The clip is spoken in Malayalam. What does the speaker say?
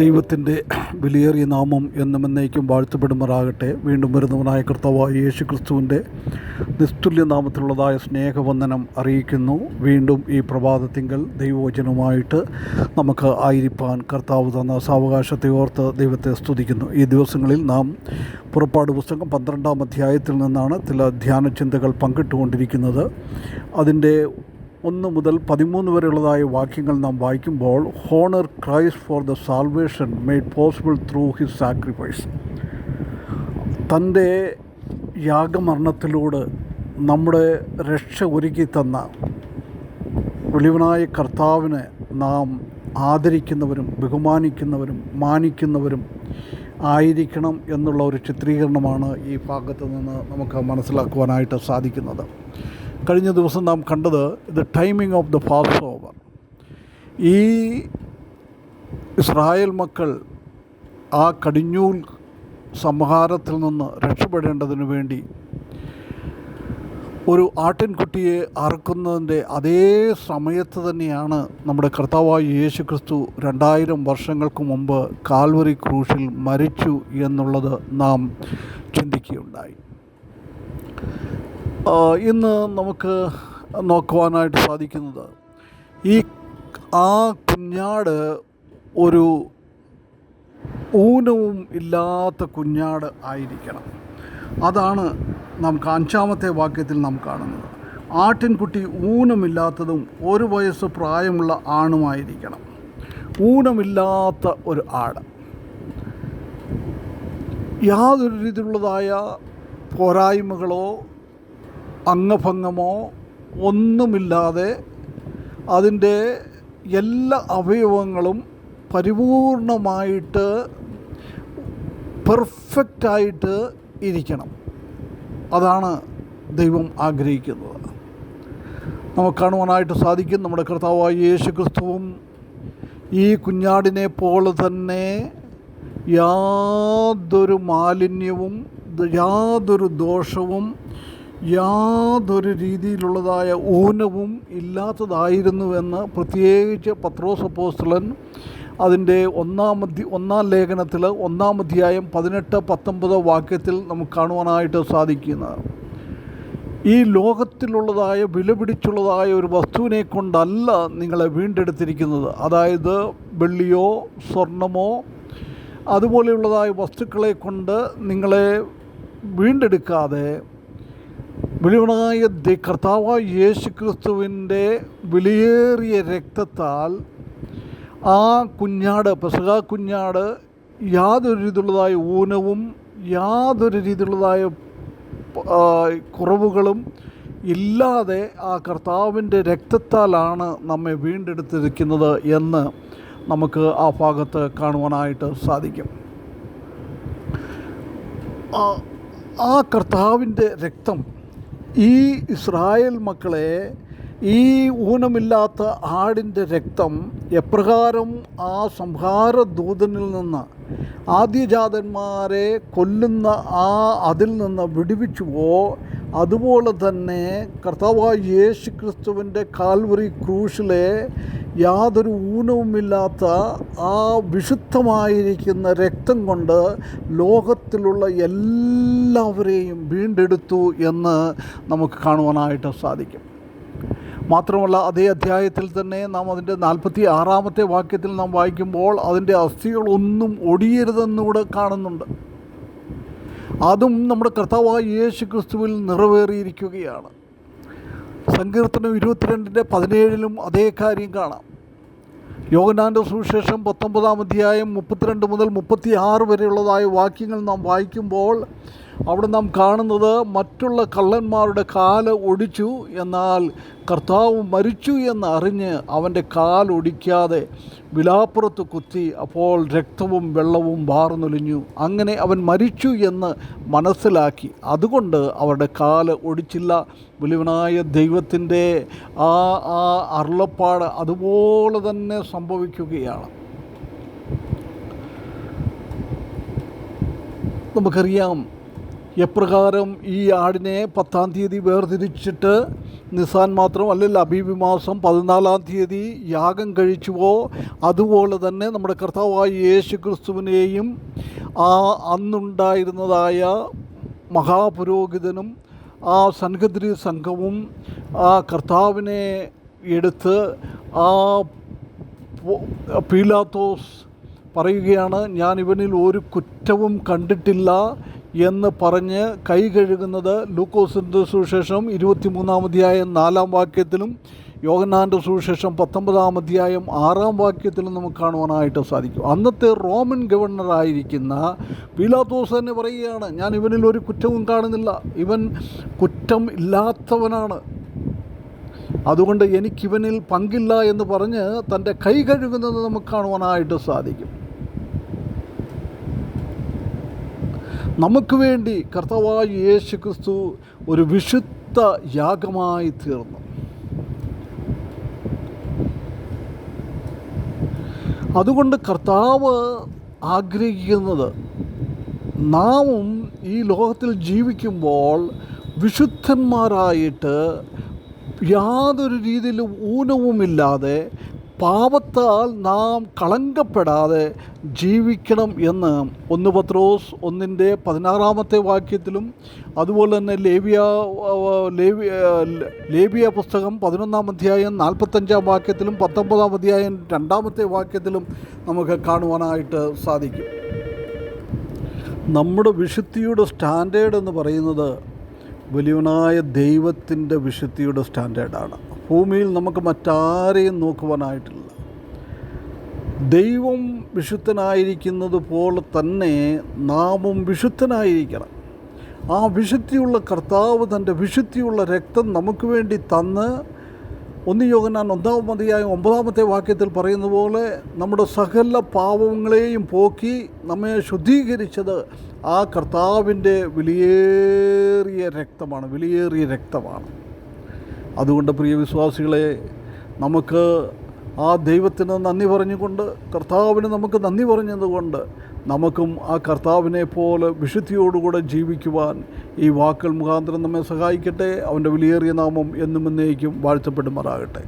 ദൈവത്തിന്റെ വിലയേറിയ നാമം എന്നും എന്നേക്കും വാഴ്ത്തപ്പെടുമാറാകട്ടെ. വീണ്ടും വരുന്നവനായ കർത്താവായ യേശു ക്രിസ്തുവിന്റെ നിസ്തുല്യ നാമത്തിലുള്ളതായ സ്നേഹവന്ദനം അറിയിക്കുന്നു. വീണ്ടും ഈ പ്രഭാതത്തിങ്കൽ ദൈവവചനവുമായിട്ട് നമുക്ക് ആയിരിക്കാൻ കർത്താവ് തന്ന സാവകാശത്തെ ഓർത്ത് ദൈവത്തെ സ്തുതിക്കുന്നു. ഈ ദിവസങ്ങളിൽ നാം പുറപ്പാട് പുസ്തകം പന്ത്രണ്ടാം അധ്യായത്തിൽ നിന്നാണ് ചില ധ്യാന ചിന്തകൾ പങ്കിട്ടുകൊണ്ടിരിക്കുന്നത്. അതിന്റെ ഒന്ന് മുതൽ പതിമൂന്ന് വരെയുള്ളതായ വാക്യങ്ങൾ നാം വായിക്കുമ്പോൾ honour Christ for the salvation made possible through his sacrifice തന്റെ യാഗമരണത്തിലൂടെ നമ്മുടെ രക്ഷ ഒരുക്കി തന്ന വെളിവനായ കർത്താവിനെ നാം ആദരിക്കുന്നവരും ബഹുമാനിക്കുന്നവരും മാനിക്കുന്നവരും ആയിരിക്കണം എന്നുള്ള ഒരു ചിത്രീകരണമാണ് ഈ ഭാഗത്ത് നിന്ന് നമുക്ക് മനസ്സിലാക്കുവാനായിട്ട് സാധിക്കുന്നത്. കഴിഞ്ഞ ദിവസം നാം കണ്ടത് the timing of the Passover ഈ ഇസ്രായേൽ മക്കൾ ആ കടിഞ്ഞൂൽ സംഹാരത്തിൽ നിന്ന് രക്ഷപ്പെടേണ്ടതിന് വേണ്ടി ഒരു ആട്ടിൻകുട്ടിയെ അറക്കുന്നതിന്റെ അതേ സമയത്ത് തന്നെയാണ് നമ്മുടെ കർത്താവായ യേശു ക്രിസ്തു രണ്ടായിരം വർഷങ്ങൾക്ക് മുമ്പ് കാൽവറി ക്രൂശിൽ മരിച്ചു എന്നുള്ളത് നാം ചിന്തിക്കുകയുണ്ടായി. ഇന്ന് നമുക്ക് നോക്കുവാനായിട്ട് സാധിക്കുന്നത് ഈ ആ കുഞ്ഞാട് ഒരു ഊനവും ഇല്ലാത്ത കുഞ്ഞാട് ആയിരിക്കണം. അതാണ് നമുക്ക് അഞ്ചാമത്തെ വാക്യത്തിൽ നാം കാണുന്നത്. ആട്ടിൻകുട്ടി ഊനമില്ലാത്തതും ഒരു വയസ്സ് പ്രായമുള്ള ആണുമായിരിക്കണം. ഊനമില്ലാത്ത ഒരു ആട്. യാതൊരു രീതിയിലുള്ളതായ പോരായ്മകളോ അംഗഭംഗമോ ഒന്നുമില്ലാതെ അതിന്റെ എല്ലാ അവയവങ്ങളും പരിപൂർണമായിട്ട് പെർഫെക്റ്റായിട്ട് ഇരിക്കണം. അതാണ് ദൈവം ആഗ്രഹിക്കുന്നത്. നമുക്ക് കാണുവാനായിട്ട് സാധിക്കും നമ്മുടെ കർത്താവായ യേശു ക്രിസ്തുവും ഈ കുഞ്ഞാടിനെ പോലെ തന്നെ യാതൊരു മാലിന്യവും യാതൊരു ദോഷവും യാതൊരു രീതിയിലുള്ളതായ ഊനവും ഇല്ലാത്തതായിരുന്നുവെന്ന് പ്രത്യേകിച്ച് പത്രോസ് അപ്പോസ്തലൻ അതിന്റെ ഒന്നാം അധ്യ ഒന്നാം ലേഖനത്തിൽ ഒന്നാം അധ്യായം പതിനെട്ട് പത്തൊമ്പത് വാക്യത്തിൽ നമുക്ക് കാണുവാനായിട്ട് സാധിക്കുന്നത് ഈ ലോകത്തിലുള്ളതായ വിലപിടിച്ചുള്ളതായ ഒരു വസ്തുവിനെ കൊണ്ടല്ല നിങ്ങളെ വീണ്ടെടുത്തിരിക്കുന്നത്. അതായത് വെള്ളിയോ സ്വർണമോ അതുപോലെയുള്ളതായ വസ്തുക്കളെ കൊണ്ട് നിങ്ങളെ വീണ്ടെടുക്കാതെ വെളിവനായ ദ കർത്താവായ യേശു ക്രിസ്തുവിന്റെ വിലയേറിയ രക്തത്താൽ ആ കുഞ്ഞാട് പെസക കുഞ്ഞാട് യാതൊരു രീതിയിലുള്ളതായ ഊനവും യാതൊരു രീതിയിലുള്ളതായ കുറവുകളും ഇല്ലാതെ ആ കർത്താവിന്റെ രക്തത്താലാണ് നമ്മെ വീണ്ടെടുത്തിരിക്കുന്നത് എന്ന് നമുക്ക് ആ ഭാഗത്ത് കാണുവാനായിട്ട് സാധിക്കും. ആ കർത്താവിന്റെ രക്തം ഈ ഇസ്രായേൽ മക്കളെ ഈ ഊനമില്ലാത്ത ആടിന്റെ രക്തം എപ്രകാരം ആ സംഹാര ദൂതനിൽ നിന്ന് ആദ്യജാതന്മാരെ കൊല്ലുന്ന ആ അതിൽ നിന്ന് വിടുവിച്ചുവോ? അതുപോലെ തന്നെ കർത്താവായ യേശു ക്രിസ്തുവിന്റെ കാൽവറി ക്രൂശിലെ യാതൊരു ഊനവുമില്ലാത്ത ആ വിശുദ്ധമായിരിക്കുന്ന രക്തം കൊണ്ട് ലോകത്തിലുള്ള എല്ലാവരെയും വീണ്ടെടുത്തു എന്ന് നമുക്ക് കാണുവാനായിട്ട് സാധിക്കും. മാത്രമല്ല അതേ അധ്യായത്തിൽ തന്നെ നാം അതിന്റെ നാൽപ്പത്തി ആറാമത്തെ വാക്യത്തിൽ നാം വായിക്കുമ്പോൾ അതിന്റെ അസ്ഥികളൊന്നും ഒടിയരുതെന്നുകൂടെ കാണുന്നുണ്ട്. അതും നമ്മുടെ കർത്താവായ യേശു ക്രിസ്തുവിൽ നിറവേറിയിരിക്കുകയാണ്. സങ്കീർത്തനം ഇരുപത്തിരണ്ടിന്റെ പതിനേഴിലും അതേ കാര്യം കാണാം. യോഗനാന്റെ സുവിശേഷം പത്തൊമ്പതാം അധ്യായം മുപ്പത്തിരണ്ട് മുതൽ മുപ്പത്തി ആറ് വരെയുള്ളതായ വാക്യങ്ങൾ നാം വായിക്കുമ്പോൾ അവിടെ നാം കാണുന്നത് മറ്റുള്ള കള്ളന്മാരുടെ കാൽ ഒടിച്ചു എന്നാൽ കർത്താവ് മരിച്ചു എന്നറിഞ്ഞ് അവന്റെ കാലൊടിക്കാതെ വിലാപ്പുറത്ത് കുത്തി അപ്പോൾ രക്തവും വെള്ളവും വാർന്നൊലിഞ്ഞു. അങ്ങനെ അവൻ മരിച്ചു എന്ന് മനസ്സിലാക്കി. അതുകൊണ്ട് അവരുടെ കാൽ ഒടിച്ചില്ല. വലിയവനായ ദൈവത്തിന്റെ ആ ആ അരുളപ്പാട് അതുപോലെ തന്നെ സംഭവിക്കുകയാണ്. നമുക്കറിയാം എപ്രകാരം ഈ ആടിനെ പത്താം തീയതി വേർതിരിച്ചിട്ട് നിസാൻ മാത്രം അല്ലെങ്കിൽ അബീബി മാസം പതിനാലാം തീയതി യാഗം കഴിച്ചുവോ അതുപോലെ തന്നെ നമ്മുടെ കർത്താവായ യേശു ക്രിസ്തുവിനെയും ആ അന്നുണ്ടായിരുന്നതായ മഹാപുരോഹിതനും ആ സംഘദ്രി സംഘവും ആ കർത്താവിനെ എടുത്ത് ആ പീലാത്തോസ് പറയുകയാണ് ഞാൻ ഇവനിൽ ഒരു കുറ്റവും കണ്ടിട്ടില്ല. എന്ന് പറഞ്ഞ് കൈ കഴുകുന്നത് ലൂക്കോസിന്റെ സുവിശേഷം ഇരുപത്തിമൂന്നാം അധ്യായം നാലാം വാക്യത്തിലും യോഗനാന്റെ സുവിശേഷം പത്തൊമ്പതാം അധ്യായം ആറാം വാക്യത്തിലും നമുക്ക് കാണുവാനായിട്ട് സാധിക്കും. അന്നത്തെ റോമൻ ഗവർണറായിരിക്കുന്ന പീലാത്തോസ് തന്നെ പറയുകയാണ് ഞാൻ ഇവനിൽ ഒരു കുറ്റവും കാണുന്നില്ല. ഇവൻ കുറ്റം ഇല്ലാത്തവനാണ്. അതുകൊണ്ട് എനിക്കിവനിൽ പങ്കില്ല എന്ന് പറഞ്ഞ് തന്റെ കൈ കഴുകുന്നത് നമുക്ക് കാണുവാനായിട്ട് സാധിക്കും. നമുക്ക് വേണ്ടി കർത്താവായ യേശു ക്രിസ്തു ഒരു വിശുദ്ധ യാഗമായി തീർന്നു. അതുകൊണ്ട് കർത്താവ് ആഗ്രഹിക്കുന്നത് നാമും ഈ ലോകത്തിൽ ജീവിക്കുമ്പോൾ വിശുദ്ധന്മാരായിട്ട് യാതൊരു രീതിയിലും ഊനവുമില്ലാതെ പാപത്താൽ നാം കളങ്കപ്പെടാതെ ജീവിക്കണം എന്ന് ഒന്ന് പത്രോസ് ഒന്നിന്റെ പതിനാറാമത്തെ വാക്യത്തിലും അതുപോലെ തന്നെ ലേവിയ ലേവിയ ലേവിയ പുസ്തകം പതിനൊന്നാം അധ്യായം നാൽപ്പത്തഞ്ചാം വാക്യത്തിലും പത്തൊമ്പതാം അധ്യായം രണ്ടാമത്തെ വാക്യത്തിലും നമുക്ക് കാണുവാനായിട്ട് സാധിക്കും. നമ്മുടെ വിശുദ്ധിയുടെ സ്റ്റാൻഡേർഡ് എന്ന് പറയുന്നത് വലിയവനായ ദൈവത്തിന്റെ വിശുദ്ധിയുടെ സ്റ്റാൻഡേർഡാണ്. ഭൂമിയിൽ നമുക്ക് മറ്റാരെയും നോക്കുവാനായിട്ടില്ല. ദൈവം വിശുദ്ധനായിരിക്കുന്നത് പോലെ തന്നെ നാമും വിശുദ്ധനായിരിക്കണം. ആ വിശുദ്ധിയുള്ള കർത്താവ് തന്റെ വിശുദ്ധിയുള്ള രക്തം നമുക്ക് വേണ്ടി തന്ന് ഒന്ന് യോഗനാൻ ഒന്നാം മതിയായ ഒമ്പതാമത്തെ വാക്യത്തിൽ പറയുന്ന പോലെ നമ്മുടെ സകല പാവങ്ങളെയും പോക്കി നമ്മെ ശുദ്ധീകരിച്ചത് ആ കർത്താവിന്റെ വിലയേറിയ രക്തമാണ് വിലയേറിയ രക്തമാണ്. അതുകൊണ്ട് പ്രിയ വിശ്വാസികളെ നമുക്ക് ആ ദൈവത്തിന് നന്ദി പറഞ്ഞുകൊണ്ട് കർത്താവിന് നമുക്ക് നന്ദി പറഞ്ഞതുകൊണ്ട് നമുക്കും ആ കർത്താവിനെ പോലെ വിശുദ്ധിയോടുകൂടെ ജീവിക്കുവാൻ ഈ വാക്കുകൾ മുഖാന്തരം നമ്മെ സഹായിക്കട്ടെ. അവന്റെ വിലയേറിയ നാമം എന്നും എന്നേക്കും വാഴ്ത്തപ്പെടുമാറാകട്ടെ.